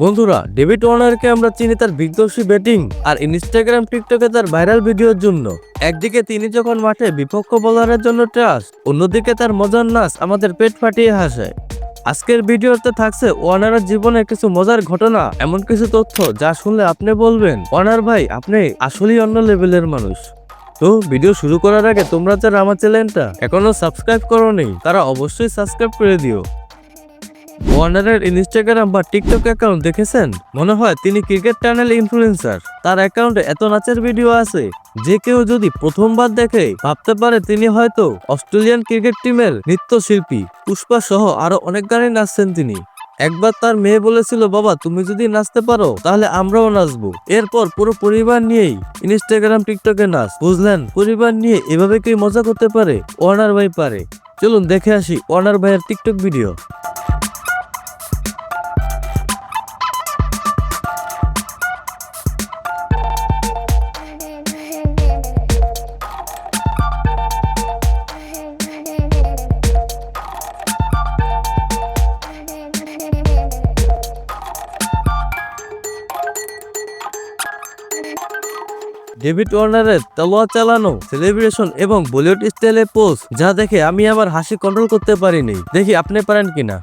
বন্ধুরা ডেভিড ওয়ার্নারকে আমরা চিনি তার বিধ্বংসী ব্যাটিং আর ইনস্টাগ্রাম টিকটকে তার ভাইরাল ভিডিওর জন্য। একদিকে তিনি যখন মাঠে বিপক্ষ বোলারের জন্য ট্রাস অন্যদিকে তার মজার নাচ আমাদের পেট ফাটিয়ে হাসায়। আজকের ভিডিওতে থাকছে ওয়ানারের জীবনের কিছু মজার ঘটনা, এমন কিছু তথ্য যা শুনলে আপনি বলবেন, ওয়ানার ভাই, আপনি আসলেই অন্য লেভেলের মানুষ। তো ভিডিও শুরু করার আগে তোমরা যারা আমার চ্যানেলটা এখনও সাবস্ক্রাইব করো তারা অবশ্যই সাবস্ক্রাইব করে দিও। ওয়ার্নারের ইনস্টাগ্রাম বা টিকটক অ্যাকাউন্ট দেখেছেন? মনে হয় তিনি ক্রিকেট চ্যানেল ইনফ্লুয়েন্সার তার অ্যাকাউন্টে এত নাচের ভিডিও আছে, যে কেউ যদি প্রথমবার দেখে, ভাবতে পারে তিনি হয়তো অস্ট্রেলিয়ান ক্রিকেট টিমের নৃত্যশিল্পী। পুষ্পা সহ আরও অনেক গানে নাচছেন তিনি। একবার তার মেয়ে বলেছিল, বাবা, তুমি যদি নাচতে পারো, তাহলে আমরাও নাচবো। এরপর পুরো পরিবার নিয়েই ইনস্টাগ্রাম টিকটকে নাচ। বুঝলেন? পরিবার নিয়ে এভাবে কি মজা করতে পারে? ওয়ার্নার ভাই পারে। চলুন দেখে আসি ওয়ার্নার ভাইয়ের টিকটক ভিডিও ডেভিড ওয়ার্নারের তলোয়া চালানো, সেলিব্রেশন এবং বলিউড স্টাইলে পোস্ট যা দেখে আমি আমার হাসি কন্ট্রোল করতে পারিনি। দেখি আপনি পারেন কিনা।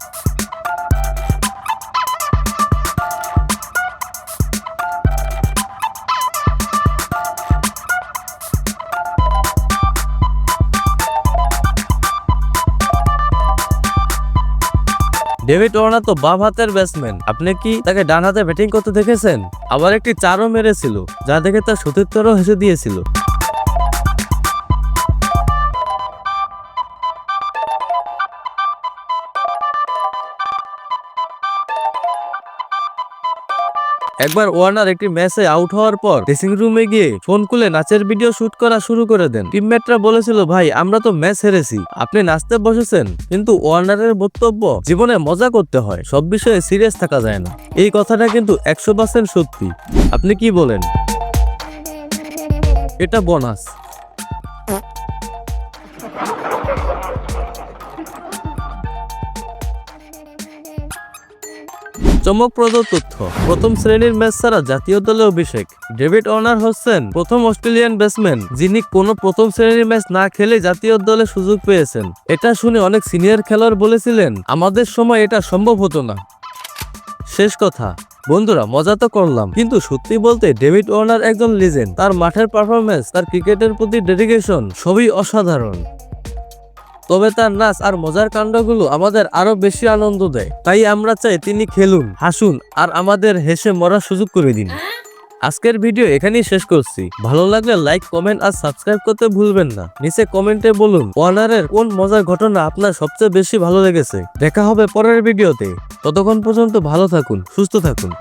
ডেভিড ওয়ার্নার তো বাম হাতের ব্যাটসম্যান। আপনি কি তাকে ডান হাতে ব্যাটিং করতে দেখেছেন? আবার একটি চারও মেরেছিল, যা দেখে তার সতীর্থরও হেসে দিয়েছিল। একবার ওয়ার্নার একটি ম্যাচে আউট হওয়ার পর ড্রেসিং রুমে গিয়ে ফোন খুলে নাচের ভিডিও শুট করা শুরু করে দেন। টিমমেটরা বলেছিল ভাই আমরা তো ম্যাচ হেরেছি। আপনি নাচতে বসেছেন কিন্তু ওয়ার্নারের বক্তব্য জীবনে মজা করতে হয়। সব বিষয়ে সিরিয়াস থাকা যায় না। এই কথাটা কিন্তু একশো পার্সেন্ট সত্যি। আপনি কি বলেন? এটা বোনাস। চমকপ্রদ তথ্য। প্রথম শ্রেণির ম্যাচ ছাড়া জাতীয় দলে অভিষেক। ডেভিড অনার হচ্ছেন প্রথম অস্ট্রেলিয়ান ব্যাটসম্যান, যিনি কোনো প্রথম শ্রেণির ম্যাচ না খেলে জাতীয় দলে সুযোগ পেয়েছেন। এটা শুনে অনেক সিনিয়র খেলোয়াড় বলেছিলেন, আমাদের সময় এটা সম্ভব হতো না। শেষ কথা, বন্ধুরা, মজা তো করলাম। কিন্তু সত্যি বলতে, ডেভিড ওয়ার্নার একজন লিজেন্ড। তার মাঠের পারফরমেন্স তার ক্রিকেটের প্রতি ডেডিকেশন সবই অসাধারণ। তবে তার নাচ আর মজার কাণ্ডগুলো আমাদের আরও বেশি আনন্দ দেয়। তাই আমরা চাই তিনি খেলুন, হাসুন আর আমাদের হেসে মরার সুযোগ করে দিন। আজকের ভিডিও এখানেই শেষ করছি। ভালো লাগলে লাইক, কমেন্ট আর সাবস্ক্রাইব করতে ভুলবেন না। নিচে কমেন্টে বলুন ওয়ার্নারের কোন মজার ঘটনা আপনার সবচেয়ে বেশি ভালো লেগেছে? দেখা হবে পরের ভিডিওতে। ততক্ষণ পর্যন্ত ভালো থাকুন, সুস্থ থাকুন।